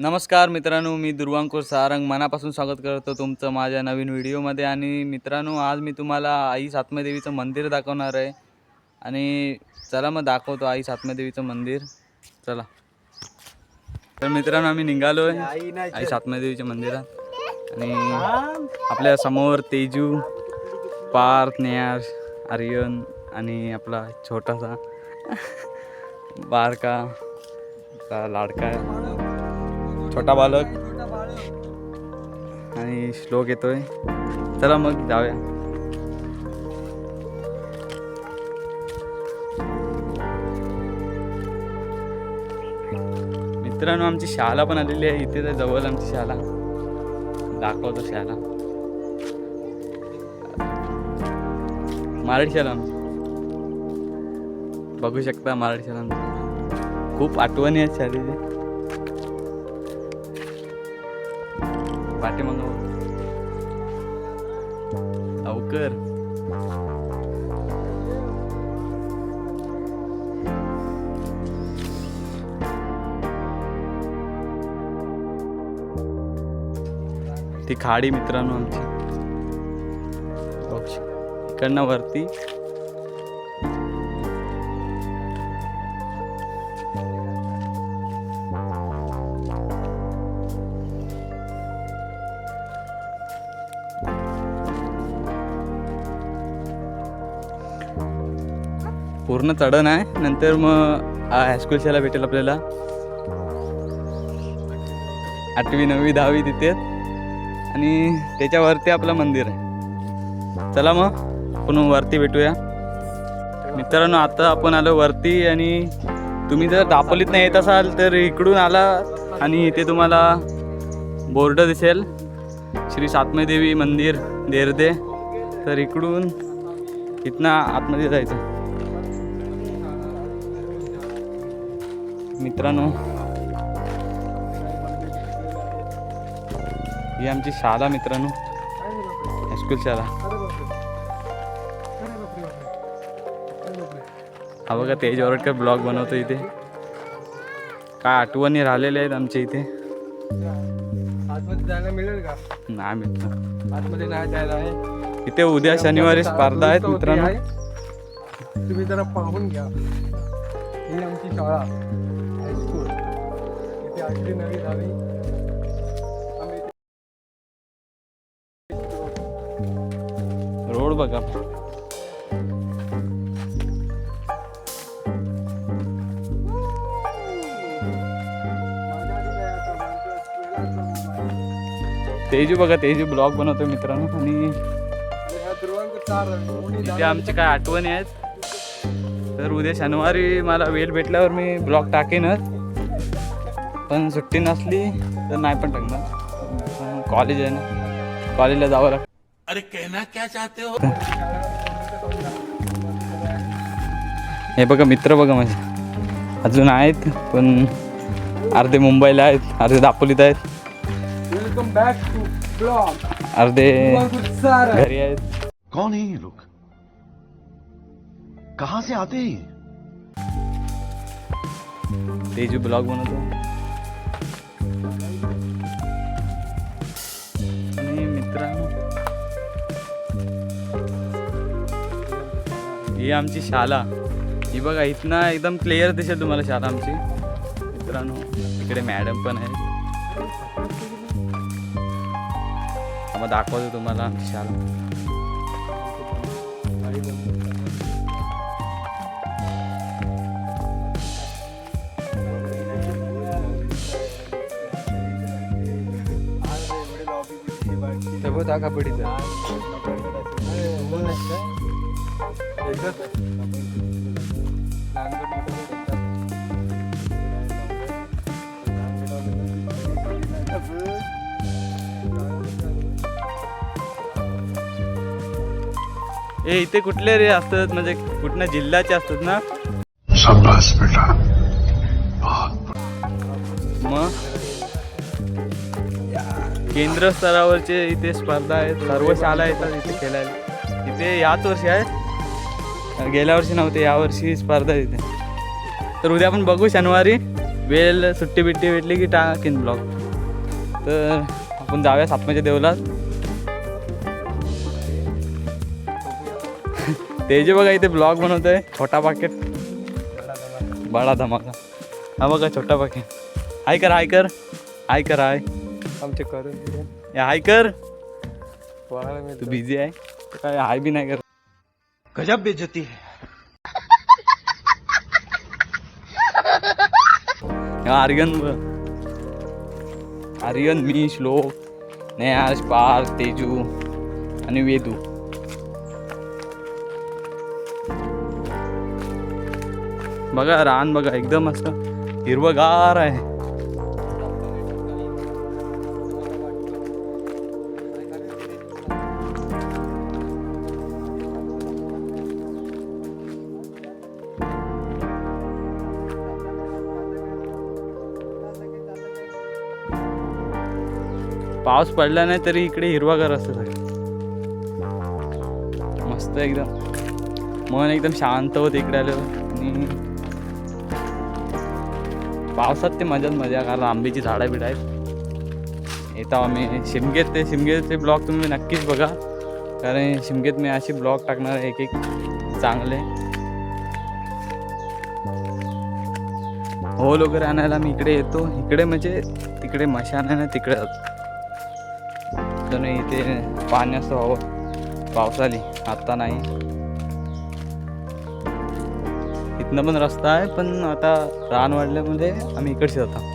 नमस्कार मित्रांनो मी दुर्वांकुर सारंग. मनापासून स्वागत करतो तुमचं माझ्या नवीन व्हिडिओमध्ये. आणि मित्रांनो आज मी तुम्हाला आई सातमादेवीचं मंदिर दाखवणार आहे. आणि चला मग दाखवतो आई सातमादेवीचं मंदिर. चला. तर मित्रांनो आम्ही निघालो आहे आई सातमादेवीच्या मंदिरात. आणि आपल्यासमोर तेजू पार्थ नेहार आर्यन आणि आपला छोटासा बारका लाडका छोटा बालक. आणि श्लोक येतोय. चला मग जाऊया. मित्रांनो आमची शाळा पण आलेली आहे. इथे तर जवळ आमची शाळा. दाखवतो शाळा. मराठी शाळा आमची. बघू शकता मराठी शाळा आमची. खूप आठवणी आहेत शाळेची. पाठीमाग अवकर. ती खाडी मित्रांनो आमची. इकडनं वरती. पूर्ण चढण आहे. नंतर मग हायस्कूल शाळा भेटेल आपल्याला. आठवी नववी दहावी तिथे. आणि त्याच्यावरती आपलं मंदिर आहे. चला मग आपण वरती भेटूया. मित्रांनो आता आपण आलो वरती आणि तुम्ही जर दापोलीत नाही येत असाल तर इकडून आला आणि इथे तुम्हाला बोर्ड दिसेल. श्री सातमेदेवी मंदिर देरदे तर इकडून इथनं आतमध्ये जायचं. मित्रांनो ही आमची शाळा मित्रांनो हायस्कूल शाळा. हा बघा तेज ओरटकर ब्लॉग बनवतो इथे. काय आठवणी राहिलेल्या आहेत आमच्या इथे. आतमध्ये जायला मिळेल का नाही मित्र. आतमध्ये नाही जायला आहे इथे उद्या शनिवारी स्पर्धा आहेत मित्रांनो. तुम्ही जरा पाहून घ्या. ही आमची शाळा. आठवी नवी दहावी आम्ही रोड बघा. तेजू बघा तेजू ब्लॉग बनवतो मित्रांनो. आणि इथे आमच्या काय आठवणी आहेत? तर उद्या शनिवारी मला वेळ भेटल्यावर मी ब्लॉग टाकेनच. पण सुट्टी नसली तर नाही पण टाकणार. कॉलेज आहे ना. कॉलेजला जावं लागतं. अरे कहना क्या चाहते हो? हे बघा मित्र बघा माझे. अजून आहेत पण अर्धे मुंबईला आहेत अर्धे दापोलीत आहेत. वेलकम बॅक टू ब्लॉग अर्धे घरी आहेत. कौन है ये लोग? कहां से आते हैं? तेजू ब्लॉग बनवतो. आणि मित्रांनो ही आमची शाला. ही बघा इथनं एकदम क्लिअर दिसेल तुम्हाला शाळा आमची. मित्रांनो इकडे मॅडम पण आहे मग दाखवतो तुम्हाला आमची शाला. ते बघ त्या कबड्डीचा ए इथे कुठले रे असतात? म्हणजे कुठल्या जिल्ह्याचे असतात ना? बेटा. मग? केंद्र स्तरावरचे इथे स्पर्धा आहेत सर्व शाळा येतात इथे खेळायला. इथे याच वर्षी आहे. गेल्या वर्षी नव्हते यावर्षी स्पर्धा इथे. तर उद्या आपण बघू शनिवारी. वेळ सुट्टी बिट्टी भेटली की टाकीन ब्लॉग. तर आपण जाऊया सातमाच्या देवलात ते जे बघा इथे ब्लॉग बनवतोय. छोटा पाकेट बडा धमाका. हा बघा छोटा पाकेट हाय कर हाय कर. हाय कर हाय. आमचे करून दिले. ए, हाय कर तू. बिझी आहे काय हाय बी नाही कर गजब बेइज्जती है हा, आर्यन. आर्यन मी श्लोक नेहाश पार्थ तेजू आणि वेदू बघा रान बघा एकदम असं हिरवगार आहे पाऊस पडला नाही तरी इकडे हिरवागार असतो सगळं. मस्त एकदम. मन एकदम शांत होत इकडे आलं आणि पावसात ते मजाच मजा कारण आंब्याची झाडं बिड आहेत. येतो आम्ही. शिमगेत ते शिमगेचे ब्लॉग तुम्ही नक्कीच बघा. कारण शिमगेत मी असे ब्लॉग टाकणार आहे एक एक चांगले. होल वगैरे आणायला मी इकडे येतो. इकडे म्हणजे तिकडे मशान आहे ना तिकडे जातो. नाही इथे पाण्याचं व्हावं पावसाली आत्ता नाही. इथनं पण रस्ता आहे पण आता रान वाढल्यामुळे आम्ही इकडचे जातो.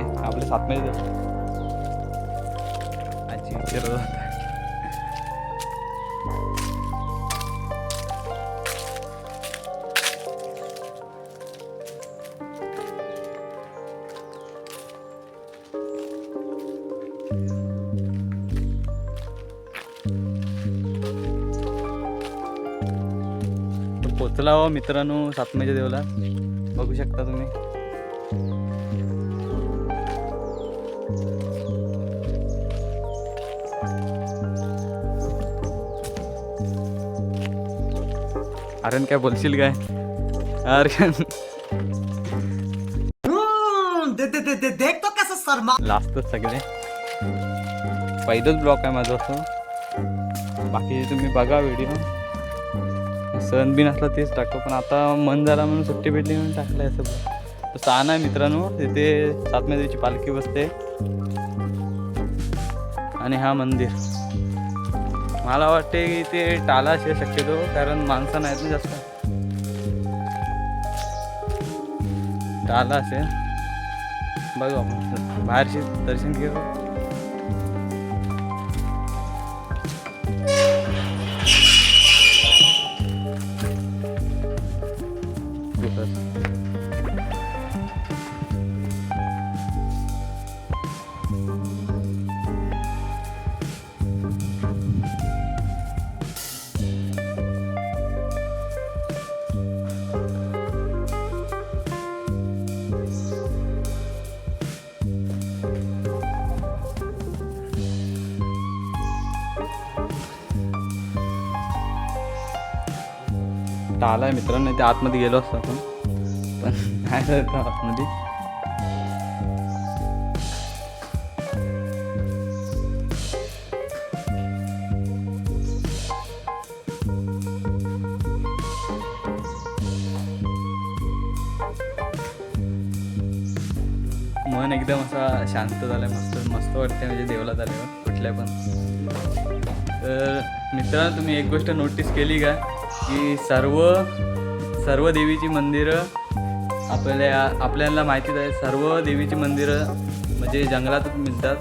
इथे आपले सात महिने आजी विचारत होता. पोचला हो मित्रांनो सातमेच्या देवला बघू शकता तुम्ही. आर्यन काय बोलशील काय? आर्यन लास्टच सगळे. पहिलंच ब्लॉक आहे माझं असं. बाकी तुम्ही बघा व्हिडिओ सण बिन असला तेच टाकतो पण आता मन झाला म्हणून सुट्टी भेटली म्हणून टाकलं आहे सगळं स्थान आहे मित्रांनो. तिथे सातमेदेवीची पालखी बसते. आणि हा मंदिर. मला वाटते की ते टाला असे शक्यतो कारण माणसं नाहीत ना जास्त. टाला असेल बघू आपण. बाहेरशी दर्शन घेऊ. टाला आहे मित्रांनो ते आतमध्ये गेलो असतो आपण. पण काय जात आतमध्ये? मन एकदम असा शांत झालं मस्त मस्त वाटते म्हणजे देवला झाल्यावर कुठल्या पण. तर मित्रांनो तुम्ही एक गोष्ट नोटीस केली का? की सर्व सर्व देवीची मंदिरं आपल्या आपल्याला माहितीच आहे सर्व देवीची मंदिरं म्हणजे जंगलातच मिळतात.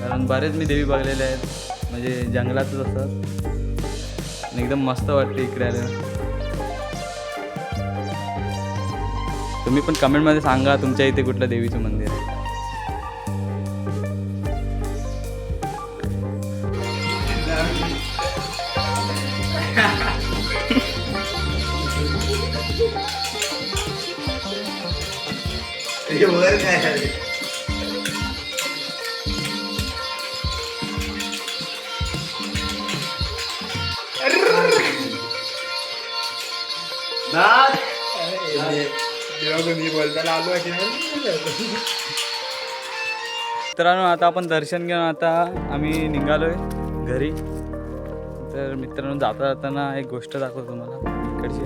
कारण बरेच मी देवी बघलेले आहेत म्हणजे जंगलातच असतात. आणि एकदम मस्त वाटते इकडे आल्यावर. तुम्ही पण कमेंटमध्ये सांगा तुमच्या इथे कुठलं देवीचं मंदिर आहे. मी बोलताना आलो मित्रांनो आता आपण दर्शन घेऊन आता आम्ही निघालोय घरी. तर मित्रांनो जाता जाताना एक गोष्ट दाखवतो तुम्हाला. इकडची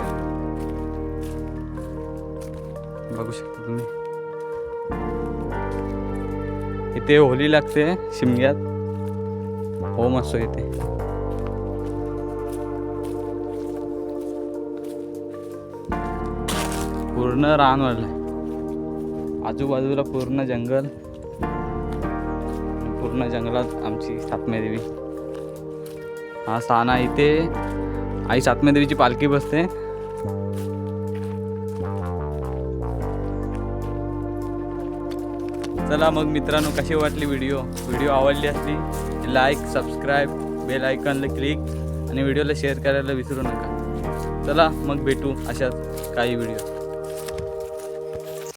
बघू शकता तुम्ही. इथे होली लागते शिमग्यात. होम असतो इथे. पूर्ण रान वाढलंय. आजूबाजूला पूर्ण जंगल. पूर्ण जंगलात आमची सातम्या देवी. हा साना आहे इथे. आई सातम्या देवीची पालखी बसते. चला मग मित्रांनो कशी वाटली व्हिडिओ व्हिडिओ आवडली असली लाईक सबस्क्राईब बेल आयकॉनला क्लिक आणि व्हिडिओला शेअर करायला विसरू नका. चला मग भेटू अशाच काही व्हिडिओ